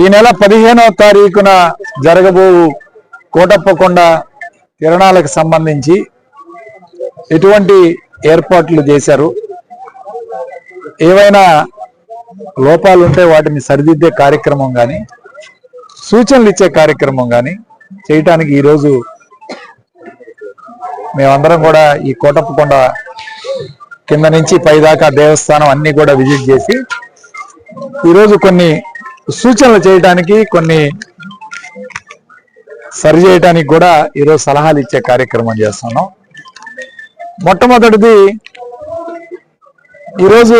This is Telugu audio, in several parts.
ఈ నెల పదిహేనవ తారీఖున జరగబో కోటప్పకొండ కిరణాలకు సంబంధించి ఎటువంటి ఏర్పాట్లు చేశారు? ఏవైనా లోపాలు ఉంటే వాటిని సరిదిద్దే కార్యక్రమం కానీ సూచనలు ఇచ్చే కార్యక్రమం కానీ చేయటానికి ఈరోజు మేమందరం కూడా ఈ కోటప్పకొండ కింద నుంచి పైదాకా దేవస్థానం అన్ని కూడా విజిట్ చేసి ఈరోజు కొన్ని సూచనలు చేయడానికి కొన్ని సరి చేయడానికి కూడా ఈరోజు సలహాలు ఇచ్చే కార్యక్రమం చేస్తున్నాం. మొట్టమొదటిది ఈరోజు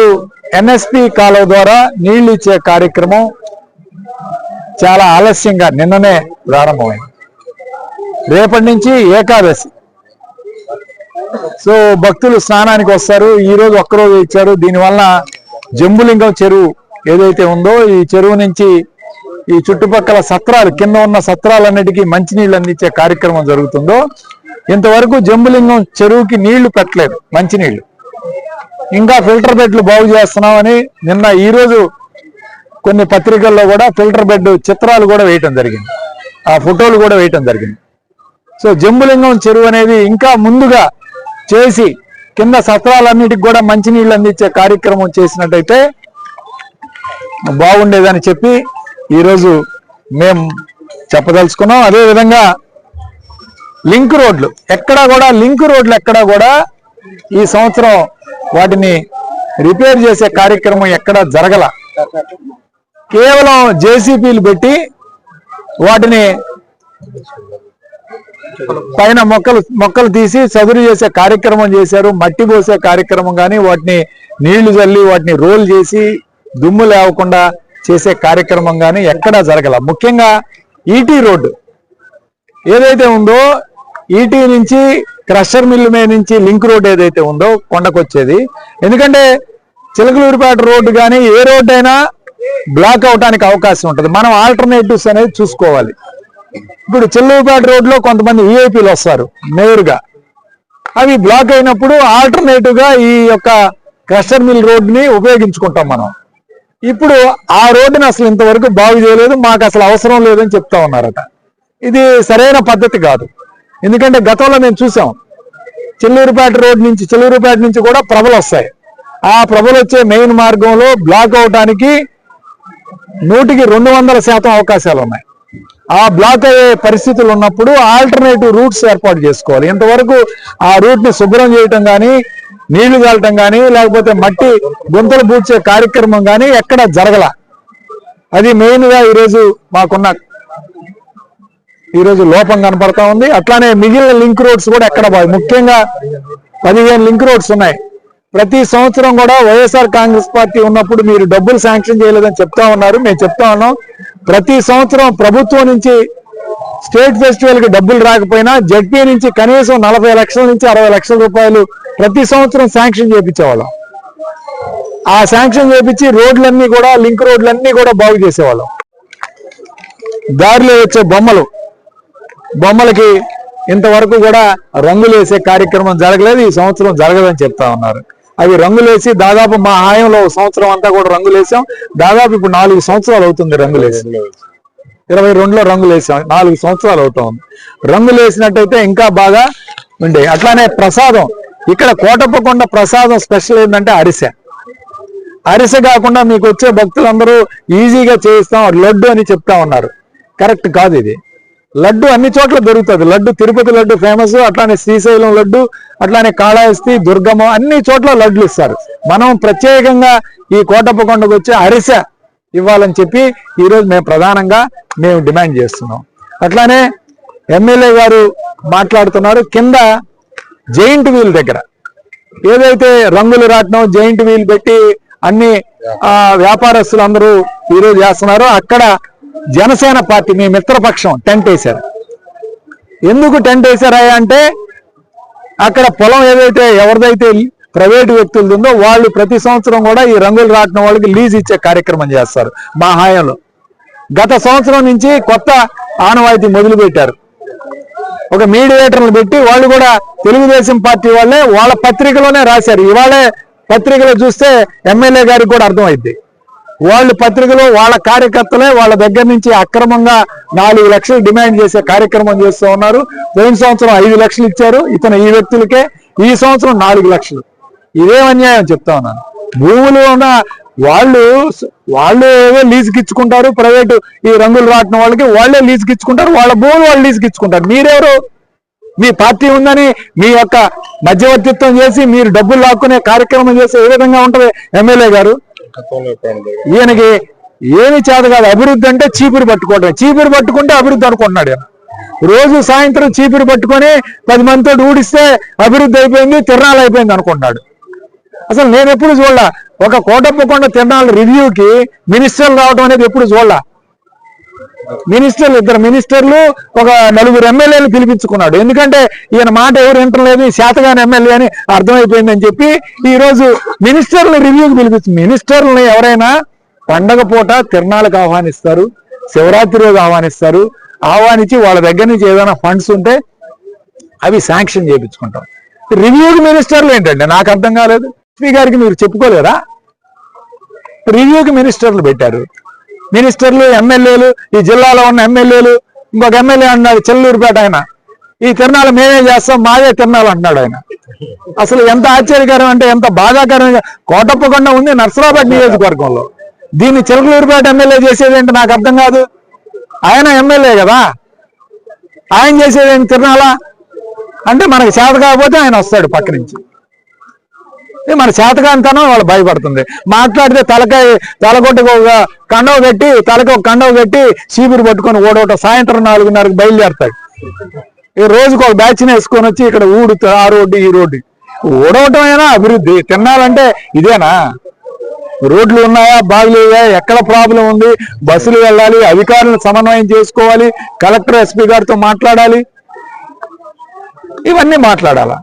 ఎన్ఎస్పి కాలువ ద్వారా నీళ్ళు ఇచ్చే కార్యక్రమం చాలా ఆలస్యంగా నిన్ననే ప్రారంభమైంది. రేపటి నుంచి ఏకాదశి. సో భక్తులు స్నానానికి వస్తారు ఈ రోజు ఒక్కరోజు ఇచ్చారు దీనివల్ల జంబులింగం చెరువు ఏదైతే ఉందో ఈ చెరువు నుంచి ఈ చుట్టుపక్కల సత్రాలు కింద ఉన్న సత్రాలన్నిటికీ మంచినీళ్ళు అందించే కార్యక్రమం జరుగుతుందో ఇంతవరకు జంబులింగం చెరువుకి నీళ్ళు పెట్టలేదు మంచినీళ్ళు ఇంకా ఫిల్టర్ బెడ్లు బాగు చేస్తున్నామని నిన్న ఈరోజు కొన్ని పత్రికల్లో కూడా ఫిల్టర్ బెడ్ చిత్రాలు కూడా వేయటం జరిగింది. ఆ ఫోటోలు కూడా వేయటం జరిగింది. సో జంబులింగం చెరువు అనేది ఇంకా ముందుగా చేసి కింద సత్రాలన్నిటికి కూడా మంచినీళ్ళు అందించే కార్యక్రమం చేసినట్టయితే బాగుండేదని చెప్పి ఈరోజు మేము చెప్పదలుచుకున్నాం. అదేవిధంగా లింక్ రోడ్లు. ఎక్కడా కూడా లింక్ రోడ్లు ఎక్కడా కూడా ఈ సంవత్సరం వాటిని రిపేర్ చేసే కార్యక్రమం ఎక్కడా జరగల. కేవలం జేసీపీలు పెట్టి వాటిని పైన మొక్కలు మొక్కలు తీసి చదురు చేసే కార్యక్రమం చేశారు. మట్టి పోసే కార్యక్రమం కానీ వాటిని నీళ్ళు చల్లి వాటిని రోల్ చేసి దుమ్ము లేవకుండా చేసే కార్యక్రమం కానీ ఎక్కడా జరగల. ముఖ్యంగా ఈటీ రోడ్డు ఏదైతే ఉందో ఈటీ నుంచి క్రషర్ మిల్లు మీద నుంచి లింక్ రోడ్ ఏదైతే ఉందో కొండకొచ్చేది. ఎందుకంటే చిలకలూరిపేట రోడ్డు కానీ ఏ రోడ్డు అయినా బ్లాక్ అవడానికి అవకాశం ఉంటుంది. మనం ఆల్టర్నేటివ్స్ అనేది చూసుకోవాలి. ఇప్పుడు చెల్లూరుపేట రోడ్లో కొంతమంది విఐపీలు వస్తారు నేరుగా అవి బ్లాక్ అయినప్పుడు ఆల్టర్నేటివ్గా ఈ యొక్క క్రషర్ మిల్ రోడ్ని ఉపయోగించుకుంటాం మనం. ఇప్పుడు ఆ రోడ్డుని అసలు ఇంతవరకు బాగు చేయలేదు మాకు అసలు అవసరం లేదని చెప్తా ఉన్నారట. ఇది సరైన పద్ధతి కాదు. ఎందుకంటే గతంలో మేము చూసాం చెల్లూరుపేట రోడ్ నుంచి చెల్లూరుపేట నుంచి కూడా ప్రభలు వస్తాయి. ఆ ప్రభలు వచ్చే మెయిన్ మార్గంలో బ్లాక్ అవటానికి నూటికి రెండు వందల శాతం అవకాశాలు ఉన్నాయి. ఆ బ్లాక్ అయ్యే పరిస్థితులు ఉన్నప్పుడు ఆల్టర్నేటివ్ రూట్స్ ఏర్పాటు చేసుకోవాలి. ఇంతవరకు ఆ రూట్ని శుభ్రం చేయటం కానీ నీళ్ళు కాలటం కానీ లేకపోతే మట్టి గుంతలు పూడ్చే కార్యక్రమం కానీ ఎక్కడ జరగల. అది మెయిన్గా ఈరోజు మాకున్న ఈరోజు లోపం కనపడతా ఉంది. అట్లానే మిగిలిన లింక్ రోడ్స్ కూడా ఎక్కడ బాగు ముఖ్యంగా పదిహేను లింక్ రోడ్స్ ఉన్నాయి. ప్రతి సంవత్సరం కూడా వైఎస్ఆర్ కాంగ్రెస్ పార్టీ ఉన్నప్పుడు మీరు డబ్బులు శాంక్షన్ చేయలేదని చెప్తా ఉన్నారు. మేము చెప్తా ఉన్నాం. ప్రతి సంవత్సరం ప్రభుత్వం నుంచి స్టేట్ ఫెస్టివల్కి డబ్బులు రాకపోయినా జడ్పీ నుంచి కనీసం నలభై లక్షల నుంచి అరవై లక్షల రూపాయలు ప్రతి సంవత్సరం శాంక్షన్ చేయించేవాళ్ళం ఆ శాంక్షన్ చేపించి రోడ్లన్నీ కూడా లింక్ రోడ్లన్నీ కూడా బాగు చేసేవాళ్ళం. దారిలో వచ్చే బొమ్మలు. బొమ్మలకి ఇంతవరకు కూడా రంగులు వేసే కార్యక్రమం జరగలేదు ఈ సంవత్సరం జరగదని చెప్తా ఉన్నారు. అవి రంగులేసి దాదాపు మా హాయంలో ఒక సంవత్సరం అంతా కూడా రంగులు వేసాం. దాదాపు ఇప్పుడు నాలుగు సంవత్సరాలు అవుతుంది రంగులేసి ఇరవై రెండులో రంగులు వేసాం. నాలుగు సంవత్సరాలు అవుతా. ఉంది రంగులు వేసినట్టయితే ఇంకా బాగా ఉండే. అట్లానే ప్రసాదం. ఇక్కడ కోటప్పకొండ ప్రసాదం స్పెషల్ ఏంటంటే అరిసె. అరిసె కాకుండా మీకు వచ్చే భక్తులందరూ ఈజీగా చేయిస్తాం. లడ్డు అని చెప్తా ఉన్నారు. కరెక్ట్ కాదు ఇది. లడ్డు అన్ని చోట్ల దొరుకుతుంది. లడ్డు తిరుపతి లడ్డు ఫేమస్ అట్లానే శ్రీశైలం లడ్డు అట్లానే కాళహస్తి దుర్గమ్మ అన్ని చోట్ల లడ్లు ఇస్తారు. మనం ప్రత్యేకంగా ఈ కోటప్పకొండకు వచ్చే అరిసె ఇవ్వాలని చెప్పి ఈరోజు మేము ప్రధానంగా మేము డిమాండ్ చేస్తున్నాం. అట్లానే ఎమ్మెల్యే గారు మాట్లాడుతున్నారు కింద జైంట్ వీల్ దగ్గర. ఏదైతే రంగులు రాట్నం జైంట్ వీల్ పెట్టి అన్ని ఆ, వ్యాపారస్తులు అందరూ ఈరోజు చేస్తున్నారో అక్కడ జనసేన పార్టీ మీ మిత్రపక్షం టెంట్ వేశారు. ఎందుకు టెంట్ వేశారా అంటే అక్కడ పొలం ఏదైతే ఎవరిదైతే ప్రైవేటు వ్యక్తులది ఉందో వాళ్ళు ప్రతి సంవత్సరం కూడా ఈ రంగులు రాటిన వాళ్ళకి లీజ్ ఇచ్చే కార్యక్రమం చేస్తారు మా హాయంలో. గత సంవత్సరం నుంచి కొత్త ఆనవాయితీ మొదలు పెట్టారు ఒక మీడియేటర్లు పెట్టి వాళ్ళు కూడా తెలుగుదేశం పార్టీ వాళ్ళే వాళ్ళ పత్రికలోనే రాశారు. ఇవాళే పత్రికలో చూస్తే ఎమ్మెల్యే గారికి కూడా అర్థమైంది. వాళ్ళ పత్రికలో వాళ్ళ కార్యకర్తలే వాళ్ళ దగ్గర నుంచి అక్రమంగా నాలుగు లక్షలు డిమాండ్ చేసే కార్యక్రమం చేస్తూ ఉన్నారు. పోయిన సంవత్సరం ఐదు లక్షలు ఇచ్చారు. ఇతను ఈ వ్యక్తులకే. ఈ సంవత్సరం నాలుగు లక్షలు. ఇదేం అన్యాయం చెప్తా ఉన్నాను. భూములు ఉన్న వాళ్ళు వాళ్ళు ఏదో లీజుకి ఇచ్చుకుంటారు ప్రైవేటు ఈ రంగులు రాటిన వాళ్ళకి వాళ్ళే లీజుకి ఇచ్చుకుంటారు వాళ్ళ భూములు వాళ్ళు లీజుకి ఇచ్చుకుంటారు. మీరెవరు? మీ పార్టీ ఉందని మీ యొక్క మధ్యవర్తిత్వం చేసి మీరు డబ్బులు లాక్కునే కార్యక్రమం చేస్తే ఏ విధంగా ఉంటది? ఎమ్మెల్యే గారు? ఈయనకి ఏమి చేత కాదు అభివృద్ధి అంటే చీపురు పట్టుకోవడం చీపురు పట్టుకుంటే అభివృద్ధి అనుకుంటున్నాడు రోజు సాయంత్రం చీపురు పట్టుకొని పది మందితో ఊడిస్తే అభివృద్ధి అయిపోయింది తిరణాలు అయిపోయింది అనుకుంటున్నాడు. అసలు నేను ఎప్పుడు చూడలా. ఒక కోటప్పకొండ తిరణాల రివ్యూకి మినిస్టర్లు రావడం అనేది ఎప్పుడు చూడలా. మినిస్టర్లు ఇద్దరు మినిస్టర్లు ఒక నలుగురు ఎమ్మెల్యేలు పిలిపించుకున్నాడు. ఎందుకంటే ఈయన మాట ఎవరు వింటలేదు శాతగాని ఎమ్మెల్యే అని అర్థమైపోయిందని చెప్పి ఈ రోజు మినిస్టర్లు రివ్యూకి పిలిపించు మినిస్టర్లని ఎవరైనా పండగ పూట తిరణాలకు ఆహ్వానిస్తారు శివరాత్రి రోజు ఆహ్వానిస్తారు ఆహ్వానించి వాళ్ళ దగ్గర నుంచి ఏదైనా ఫండ్స్ ఉంటే అవి శాంక్షన్ చేయించుకుంటాం. రివ్యూడ్ మినిస్టర్లు ఏంటండి? నాకు అర్థం కాలేదు. ఎస్పీ గారికి మీరు చెప్పుకోలేదా రివ్యూకి మినిస్టర్లు పెట్టారు. మినిస్టర్లు ఎమ్మెల్యేలు ఈ జిల్లాలో ఉన్న ఎమ్మెల్యేలు ఇంకొక ఎమ్మెల్యే అన్నాడు చెల్లూరుపేట ఆయన. ఈ తిరణాలు మేమే చేస్తాం మాదే తిరణాలు అంటున్నాడు ఆయన. అసలు ఎంత ఆశ్చర్యకరం అంటే ఎంత బాధాకరంగా కోటప్పకొండ ఉంది నర్సరాబాద్ నియోజకవర్గంలో. దీన్ని చిలకలూరుపేట ఎమ్మెల్యే చేసేది ఏంటి నాకు అర్థం కాదు. ఆయన ఎమ్మెల్యే కదా. ఆయన చేసేది ఏంటి తిరణాలా? అంటే మనకి చేత కాకపోతే ఆయన వస్తాడు పక్క నుంచి మన చేతకాంతనం వాళ్ళు భయపడుతుంది. మాట్లాడితే తలకాయ తలకొట్టుకు ఒక కండవ పెట్టి తలకి ఒక కండవ పెట్టి చీపురు పట్టుకొని ఓడవటం సాయంత్రం నాలుగున్నరకు బయలుదేరతాడు ఈ రోజుకు ఒక బ్యాచ్ని వేసుకొని వచ్చి ఇక్కడ ఊడుతా ఆ రోడ్డు ఈ రోడ్డు. ఊడవటం అయినా అభివృద్ధి. తినాలంటే ఇదేనా? రోడ్లు ఉన్నాయా? బాగులేవా ఎక్కడ ప్రాబ్లం ఉంది? బస్సులు వెళ్ళాలి అధికారులను సమన్వయం చేసుకోవాలి కలెక్టర్ ఎస్పీ గారితో మాట్లాడాలి. ఇవన్నీ మాట్లాడాలా?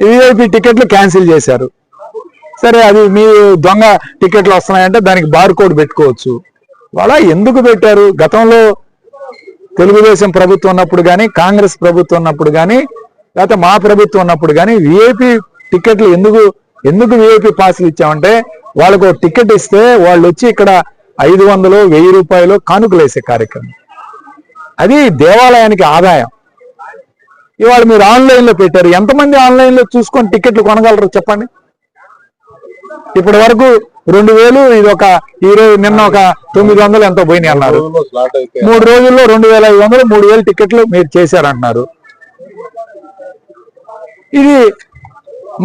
విఐపి టికెట్లు క్యాన్సిల్ చేశారు. సరే అది మీ దొంగ టికెట్లు వస్తున్నాయంటే దానికి బార్ కోడ్ పెట్టుకోవచ్చు. వాళ్ళ ఎందుకు పెట్టారు? గతంలో తెలుగుదేశం ప్రభుత్వం ఉన్నప్పుడు కానీ కాంగ్రెస్ ప్రభుత్వం ఉన్నప్పుడు కానీ లేకపోతే మా ప్రభుత్వం ఉన్నప్పుడు కానీ విఐపి టికెట్లు ఎందుకు ఎందుకు విఐపి పాసులు ఇచ్చామంటే వాళ్ళకు టికెట్ ఇస్తే వాళ్ళు వచ్చి ఇక్కడ ఐదు వందలు వెయ్యి రూపాయలు కానుకలు వేసే కార్యక్రమం. అది దేవాలయానికి ఆదాయం. ఇవాళ మీరు ఆన్లైన్లో పెట్టారు. ఎంతమంది ఆన్లైన్లో చూసుకొని టికెట్లు కొనగలరు చెప్పండి? ఇప్పటి వరకు రెండు వేలు ఇది ఒక ఈ రోజు నిన్న ఒక తొమ్మిది వందలు ఎంతో పోయినాయి అన్నారు. మూడు రోజుల్లో రెండు వేల ఐదు వందలు మూడు వేలు టికెట్లు మీరు చేశారంటున్నారు. ఇది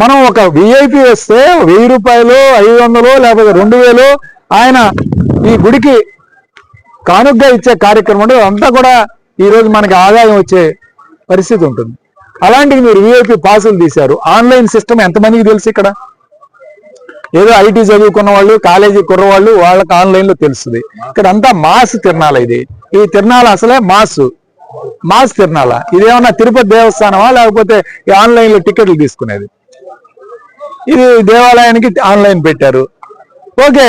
మనం ఒక విఐపి వస్తే వెయ్యి రూపాయలు ఐదు వందలు లేకపోతే రెండు వేలు ఆయన ఈ గుడికి కానుకగా ఇచ్చే కార్యక్రమం అంతా కూడా ఈ రోజు మనకి ఆదాయం వచ్చే పరిస్థితి ఉంటుంది. అలాంటివి మీరు విఐపి పాసులు తీశారు. ఆన్లైన్ సిస్టమ్ ఎంతమందికి తెలుసు ఇక్కడ? ఏదో ఐటీ చదువుకున్న వాళ్ళు కాలేజీ కుర్రవాళ్ళు వాళ్ళకి ఆన్లైన్లో తెలుస్తుంది. ఇక్కడ అంతా మాస్ తిరణాల ఇది. ఈ తిరణాల అసలే మాస్. మాస్ తిరణాల ఇదేమన్నా తిరుపతి దేవస్థానమా? లేకపోతే ఈ ఆన్లైన్లో టికెట్లు తీసుకునేది? ఇది దేవాలయానికి ఆన్లైన్ పెట్టారు. ఓకే.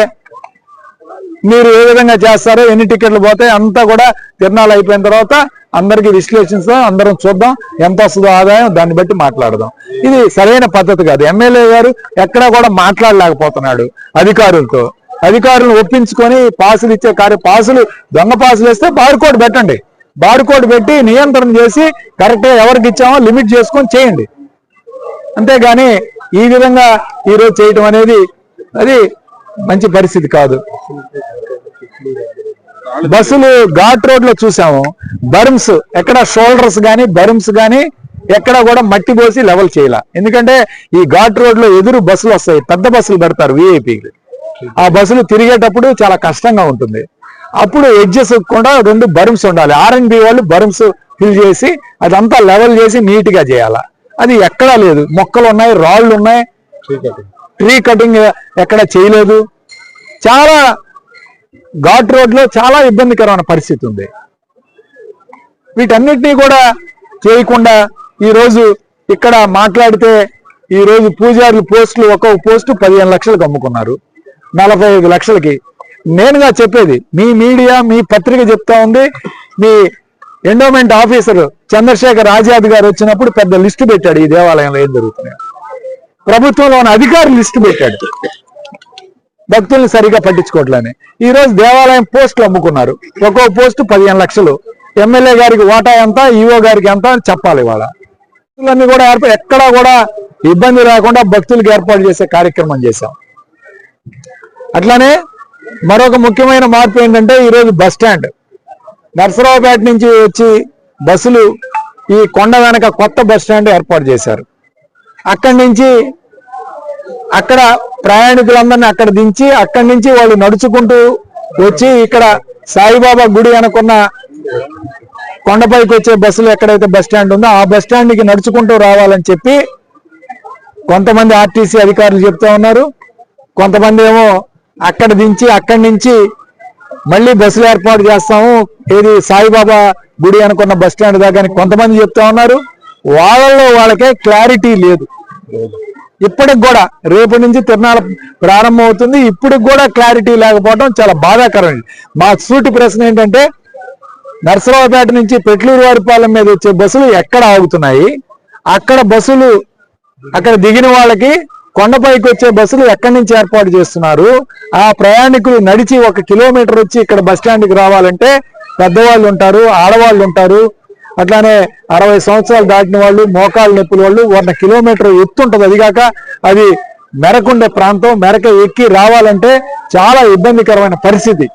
మీరు ఏ విధంగా చేస్తారో ఎన్ని టికెట్లు పోతాయి అంతా కూడా తిరణాలు అయిపోయిన తర్వాత అందరికి విశ్లేషిస్తాం అందరం చూద్దాం ఎంత వస్తుందో ఆదాయం దాన్ని బట్టి మాట్లాడదాం. ఇది సరైన పద్ధతి కాదు. ఎమ్మెల్యే గారు ఎక్కడా కూడా మాట్లాడలేకపోతున్నాడు అధికారులతో. అధికారులను ఒప్పించుకొని పాసులు ఇచ్చే కార్య పాసులు దొంగ పాసులు వేస్తే బార్కోడ్ పెట్టండి. బార్కోడ్ పెట్టి నియంత్రణ చేసి కరెక్ట్గా ఎవరికి ఇచ్చామో లిమిట్ చేసుకొని చేయండి. అంతేగాని ఈ విధంగా ఈరోజు చేయటం అనేది అది మంచి పరిస్థితి కాదు. బస్సులు ఘాట్ రోడ్లో చూసాము. బర్మ్స్ ఎక్కడ షోల్డర్స్ గాని బర్మ్స్ గాని ఎక్కడ కూడా మట్టి పోసి లెవెల్ చేయాల. ఎందుకంటే ఈ ఘాట్ రోడ్లో ఎదురు బస్సులు వస్తాయి. పెద్ద బస్సులు పెడతారు విఐపి ఆ బస్సులు తిరిగేటప్పుడు చాలా కష్టంగా ఉంటుంది. అప్పుడు ఎడ్జెస్ కూడా రెండు బర్మ్స్ ఉండాలి. ఆర్ఎన్బి వాళ్ళు బర్మ్స్ ఫిల్ చేసి అదంతా లెవెల్ చేసి నీట్గా చేయాలా. అది ఎక్కడా లేదు. మొక్కలు ఉన్నాయి రాళ్ళు ఉన్నాయి. ట్రీ కటింగ్ ఎక్కడ చేయలేదు. చాలా ఘాట్ రోడ్లో చాలా ఇబ్బందికరమైన పరిస్థితి ఉంది. వీటన్నిటినీ కూడా చేయకుండా ఈరోజు ఇక్కడ మాట్లాడితే ఈ రోజు పూజారులు పోస్టులు ఒక్కొక్క పోస్టు పదిహేను లక్షలకు అమ్ముకున్నారు. నలభై ఐదు లక్షలకి. నేనుగా చెప్పేది మీ మీడియా మీ పత్రిక చెప్తా ఉంది. మీ ఎండోమెంట్ ఆఫీసర్ చంద్రశేఖర్ ఆజాద్ గారు వచ్చినప్పుడు పెద్ద లిస్టు పెట్టాడు ఈ దేవాలయంలో ఏం జరుగుతున్నాయి ప్రభుత్వంలో ఉన్న అధికారి లిస్టు పెట్టాడు. భక్తుల్ని సరిగా పట్టించుకోవట్లని ఈ రోజు దేవాలయం పోస్టులు అమ్ముకున్నారు. ఒక్కో పోస్టు పదిహేను లక్షలు. ఎమ్మెల్యే గారికి వాటా ఎంత ఈఓ గారికి ఎంత అని చెప్పాలి ఇవాళ. భక్తులన్నీ కూడా ఏర్ప- ఎక్కడా కూడా ఇబ్బంది లేకుండా భక్తులకు ఏర్పాటు చేసే కార్యక్రమం చేశాం. అట్లానే మరొక ముఖ్యమైన మార్పు ఏంటంటే ఈరోజు బస్ స్టాండ్. నర్సరావుపేట నుంచి వచ్చి బస్సులు ఈ కొండ వెనక కొత్త బస్ స్టాండ్ ఏర్పాటు చేశారు. అక్కడి నుంచి అక్కడ ప్రయాణికులందరినీ అక్కడ దించి అక్కడి నుంచి వాళ్ళు నడుచుకుంటూ వచ్చి ఇక్కడ సాయిబాబా గుడి అనుకున్న కొండపైకి వచ్చే బస్సులు ఎక్కడైతే బస్ స్టాండ్ ఉందో ఆ బస్ స్టాండ్కి నడుచుకుంటూ రావాలని చెప్పి కొంతమంది ఆర్టీసీ అధికారులు చెప్తా ఉన్నారు. కొంతమంది ఏమో అక్కడ దించి అక్కడి నుంచి మళ్ళీ బస్సులు ఏర్పాటు చేస్తాము. ఏది సాయిబాబా గుడి అనుకున్న బస్ స్టాండ్ దాకా కొంతమంది చెప్తా ఉన్నారు. వాళ్ళలో వాళ్ళకే క్లారిటీ లేదు. ఇప్పటికి కూడా రేపు నుంచి తిరునాళ్ళ ప్రారంభం అవుతుంది ఇప్పటికి కూడా క్లారిటీ లేకపోవడం చాలా బాధాకరం మా సూటి ప్రశ్న ఏంటంటే నర్సరావుపేట నుంచి పెట్లూరు వారిపాలెం మీద వచ్చే బస్సులు ఎక్కడ ఆగుతున్నాయి? అక్కడ బస్సులు అక్కడ దిగిన వాళ్ళకి కొండపైకి వచ్చే బస్సులు ఎక్కడి నుంచి ఏర్పాటు చేస్తున్నారు? ఆ ప్రయాణికులు నడిచి ఒక కిలోమీటర్ వచ్చి ఇక్కడ బస్ స్టాండ్కి రావాలంటే పెద్దవాళ్ళు ఉంటారు ఆడవాళ్ళు ఉంటారు అట్లానే అరవై సంవత్సరాలు దాటిన వాళ్ళు మోకాలు నొప్పుల వాళ్ళు వంద కిలోమీటర్ ఎత్తు ఉంటుంది. అది అది మెరకుండే ప్రాంతం మెరక ఎక్కి రావాలంటే చాలా ఇబ్బందికరమైన పరిస్థితి.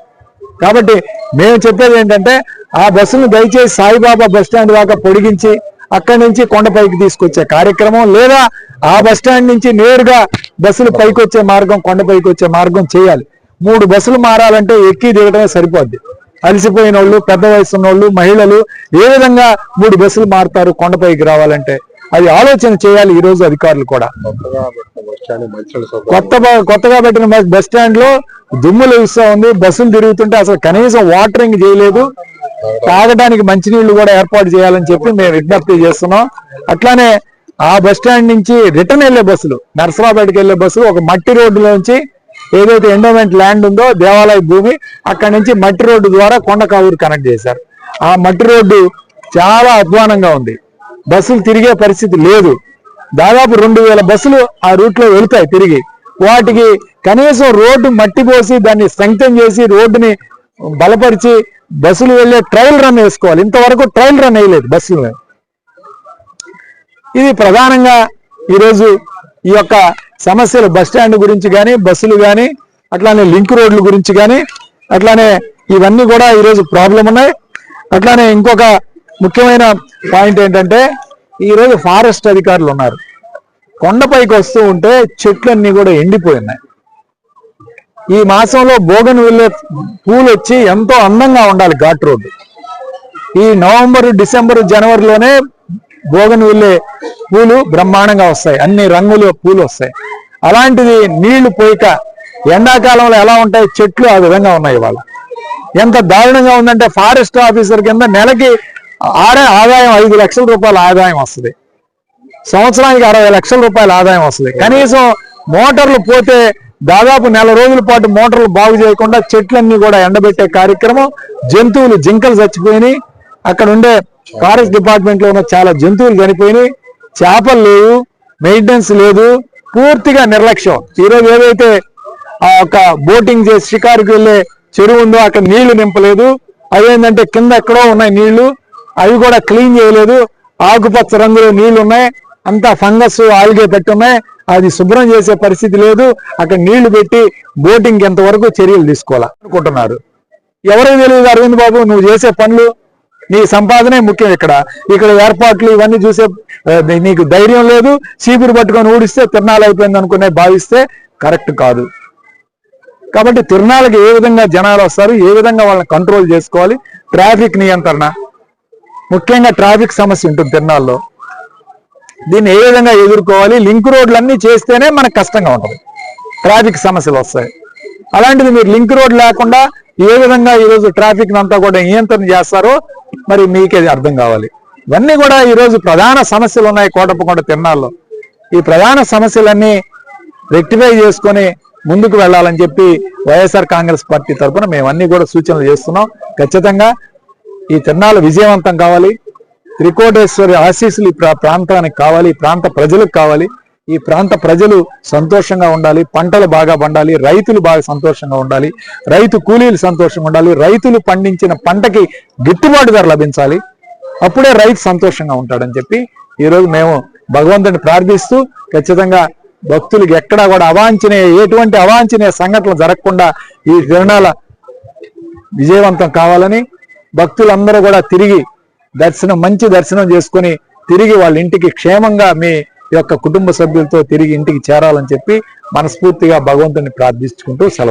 కాబట్టి మేము చెప్పేది ఏంటంటే ఆ బస్సును దయచేసి సాయిబాబా బస్ స్టాండ్ దాకా పొడిగించి అక్కడి నుంచి కొండపైకి తీసుకొచ్చే కార్యక్రమం లేదా ఆ బస్ స్టాండ్ నుంచి నేరుగా బస్సులు పైకి వచ్చే మార్గం కొండపైకి వచ్చే మార్గం చేయాలి. మూడు బస్సులు మారాలంటే ఎక్కి దిగడమే సరిపోద్ది. అలసిపోయిన వాళ్ళు పెద్ద వయసు వాళ్ళు మహిళలు ఏ విధంగా మూడు బస్సులు మారుతారు కొండపైకి రావాలంటే? అది ఆలోచన చేయాలి ఈ రోజు అధికారులు కూడా. కొత్త బ- కొత్తగా పెట్టిన బస్ బస్ స్టాండ్లో దుమ్ములు ఇస్తా ఉంది. బస్సులు తిరుగుతుంటే అసలు కనీసం వాటరింగ్ చేయలేదు. తాగడానికి మంచినీళ్ళు కూడా ఏర్పాటు చేయాలని చెప్పి మేము విజ్ఞప్తి చేస్తున్నాం. అట్లానే ఆ బస్ స్టాండ్ నుంచి రిటర్న్ వెళ్ళే బస్సులు నర్సరాపేటకి వెళ్ళే బస్సులు ఒక మట్టి రోడ్డులోంచి ఏదైతే ఎండోమెంట్ ల్యాండ్ ఉందో దేవాలయ భూమి అక్కడి నుంచి మట్టి రోడ్డు ద్వారా కొండకావూరు కనెక్ట్ చేశారు. ఆ మట్టి రోడ్డు చాలా అధ్వానంగా ఉంది. బస్సులు తిరిగే పరిస్థితి లేదు. దాదాపు రెండు వేల బస్సులు ఆ రూట్లో వెళుతాయి వెళ్తాయి తిరిగి. వాటికి కనీసం రోడ్డు మట్టి పోసి దాన్ని స్ట్రెంగ్తన్ చేసి రోడ్డుని బలపరిచి బస్సులు వెళ్ళే ట్రయల్ రన్ వేసుకోవాలి. ఇంతవరకు ట్రయల్ రన్ వేయలేదు బస్సులు ఇది ప్రధానంగా ఈరోజు ఈ యొక్క సమస్యలు బస్ స్టాండ్ గురించి కానీ బస్సులు కానీ అట్లానే లింక్ రోడ్ల గురించి కానీ అట్లానే ఇవన్నీ కూడా ఈరోజు ప్రాబ్లం ఉన్నాయి. అట్లానే ఇంకొక ముఖ్యమైన పాయింట్ ఏంటంటే ఈరోజు ఫారెస్ట్ అధికారులు ఉన్నారు. కొండపైకి వస్తూ ఉంటే చెట్లన్నీ కూడా ఎండిపోయినాయి. ఈ మాసంలో బోగన్ వెళ్ళే పూలు వచ్చి ఎంతో అందంగా ఉండాలి ఘాట్ రోడ్డు. ఈ నవంబర్ డిసెంబర్ జనవరిలోనే బోగన్ వెళ్ళే పూలు బ్రహ్మాండంగా వస్తాయి. అన్ని రంగులు పూలు వస్తాయి. అలాంటిది నీళ్ళు పోయిక ఎండాకాలంలో ఎలా ఉంటాయి? చెట్లు ఆ విధంగా ఉన్నాయి ఇవాళ. ఎంత దారుణంగా ఉందంటే ఫారెస్ట్ ఆఫీసర్ కింద నెలకి ఆడే ఆదాయం ఐదు లక్షల రూపాయల ఆదాయం వస్తుంది. సంవత్సరానికి అరవై లక్షల రూపాయల ఆదాయం వస్తుంది. కనీసం మోటార్లు పోతే దాదాపు నెల రోజుల పాటు మోటార్లు బాగు చేయకుండా చెట్లన్నీ కూడా ఎండబెట్టే కార్యక్రమం జంతువులు జింకలు చచ్చిపోయినాయి. అక్కడ ఉండే ఫారెస్ట్ డిపార్ట్మెంట్లో ఉన్న చాలా జంతువులు చనిపోయినాయి. చేపలు లేవు మెయింటెనెన్స్ లేదు పూర్తిగా నిర్లక్ష్యం. ఈరోజు ఏదైతే ఆ యొక్క బోటింగ్ చేసి షికారుకి వెళ్ళే చెరువు ఉందో అక్కడ నీళ్ళు నింపలేదు. అదేంటంటే కింద ఎక్కడో ఉన్నాయి నీళ్ళు. అవి కూడా క్లీన్ చేయలేదు. ఆకుపచ్చ రంగులో నీళ్ళు ఉన్నాయి. అంతా ఫంగస్ ఆల్గే పెట్టి ఉన్నాయి అది శుభ్రం చేసే పరిస్థితి లేదు. అక్కడ నీళ్ళు పెట్టి బోటింగ్ ఎంతవరకు చర్యలు తీసుకోవాలనుకుంటున్నారు ఎవరికి తెలియదు అరవింద్ బాబు నువ్వు చేసే పనులు? నీ సంపాదనే ముఖ్యం ఇక్కడ. ఇక్కడ ఏర్పాట్లు ఇవన్నీ చూసే నీకు ధైర్యం లేదు చీపురు పట్టుకొని ఊడిస్తే తిరణాలు అయిపోయింది అనుకునే భావిస్తే కరెక్ట్ కాదు. కాబట్టి తిరణాలకు ఏ విధంగా జనాలు వస్తారు ఏ విధంగా వాళ్ళని కంట్రోల్ చేసుకోవాలి ట్రాఫిక్ నియంత్రణ. ముఖ్యంగా ట్రాఫిక్ సమస్య ఉంటుంది తిరణాల్లో దీన్ని ఏ విధంగా ఎదుర్కోవాలి లింక్ రోడ్లు అన్ని చేస్తేనే మనకు కష్టంగా ఉంటుంది. ట్రాఫిక్ సమస్యలు వస్తాయి. అలాంటిది మీరు లింక్ రోడ్ లేకుండా ఏ విధంగా ఈరోజు ట్రాఫిక్ అంతా కూడా నియంత్రణ చేస్తారో మరి మీకే అర్థం కావాలి. ఇవన్నీ కూడా ఈరోజు ప్రధాన సమస్యలు ఉన్నాయి కోటప్పకొండ తిరణాల్లో ఈ ప్రధాన సమస్యలన్నీ రెక్టిఫై చేసుకొని ముందుకు వెళ్ళాలని చెప్పి వైఎస్ఆర్ కాంగ్రెస్ పార్టీ తరఫున మేము అన్ని కూడా సూచనలు చేస్తున్నాం. ఖచ్చితంగా ఈ తిరణాలు విజయవంతం కావాలి. త్రికోటేశ్వరి ఆశీస్సులు ఈ ప్రా- ప్రాంతానికి కావాలి ఈ ప్రాంత ప్రజలకు కావాలి. ఈ ప్రాంత ప్రజలు సంతోషంగా ఉండాలి పంటలు బాగా పండాలి రైతులు బాగా సంతోషంగా ఉండాలి రైతు కూలీలు సంతోషంగా ఉండాలి రైతులు పండించిన పంటకి గిట్టుబాటు ధర లభించాలి అప్పుడే రైతు సంతోషంగా ఉంటాడని చెప్పి ఈరోజు మేము భగవంతుని ప్రార్థిస్తూ ఖచ్చితంగా భక్తులకు ఎక్కడా కూడా అవాంఛనీయ ఎటువంటి అవాంఛనీయ సంఘటనలు జరగకుండా ఈ తిరునాళ విజయవంతం కావాలని భక్తులందరూ కూడా తిరిగి దర్శనం మంచి దర్శనం చేసుకొని తిరిగి వాళ్ళ ఇంటికి క్షేమంగా మీ యొక్క కుటుంబ సభ్యులతో తిరిగి ఇంటికి చేరాలని చెప్పి మనస్ఫూర్తిగా భగవంతుని ప్రార్థించుకుంటూ సెలవు.